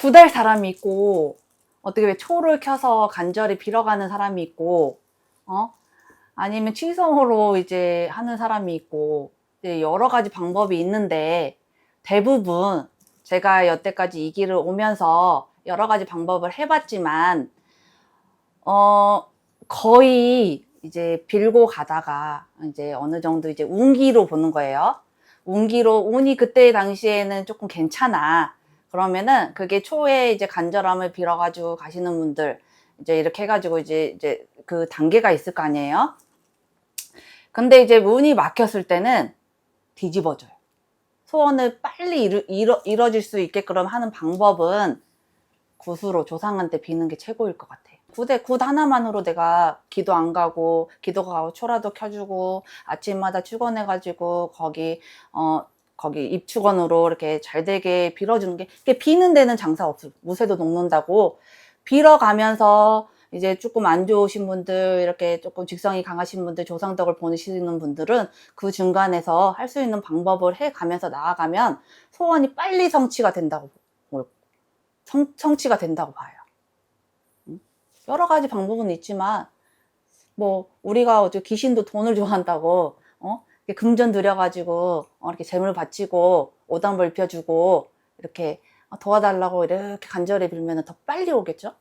구달 사람이 있고 어떻게 왜 초를 켜서 간절히 빌어가는 사람이 있고 어 아니면 취성으로 이제 하는 사람이 있고 이제 여러 가지 방법이 있는데 대부분 제가 여태까지 이 길을 오면서 여러 가지 방법을 해봤지만 어 거의 이제 빌고 가다가 이제 어느 정도 이제 운기로 보는 거예요. 운기로 운이 그때 당시에는 조금 괜찮아. 그러면은 그게 초에 이제 간절함을 빌어가지고 가시는 분들 이제 이렇게 해가지고 이제 이제 그 단계가 있을 거 아니에요. 근데 이제 운이 막혔을 때는 뒤집어져요. 소원을 빨리 이루, 이뤄, 이뤄질 수 있게끔 하는 방법은 굿으로 조상한테 비는 게 최고일 것 같아. 굿에 굿 하나만으로 내가 기도 안 가고 기도 가고 초라도 켜주고 아침마다 출근해가지고 거기 어 거기 입축원으로 이렇게 잘 되게 빌어주는 게 이게 비는 데는 장사 없어 무쇠도 녹는다고 빌어가면서 이제 조금 안 좋으신 분들 이렇게 조금 직성이 강하신 분들 조상덕을 보내시는 분들은 그 중간에서 할 수 있는 방법을 해 가면서 나아가면 소원이 빨리 성취가 된다고 뭐, 성, 성취가 된다고 봐요. 음? 여러 가지 방법은 있지만 뭐 우리가 어제 귀신도 돈을 좋아한다고 어 금전 들여가지고 어, 이렇게 재물 바치고 오당벌 펴주고 이렇게 도와달라고 이렇게 간절히 빌면 더 빨리 오겠죠?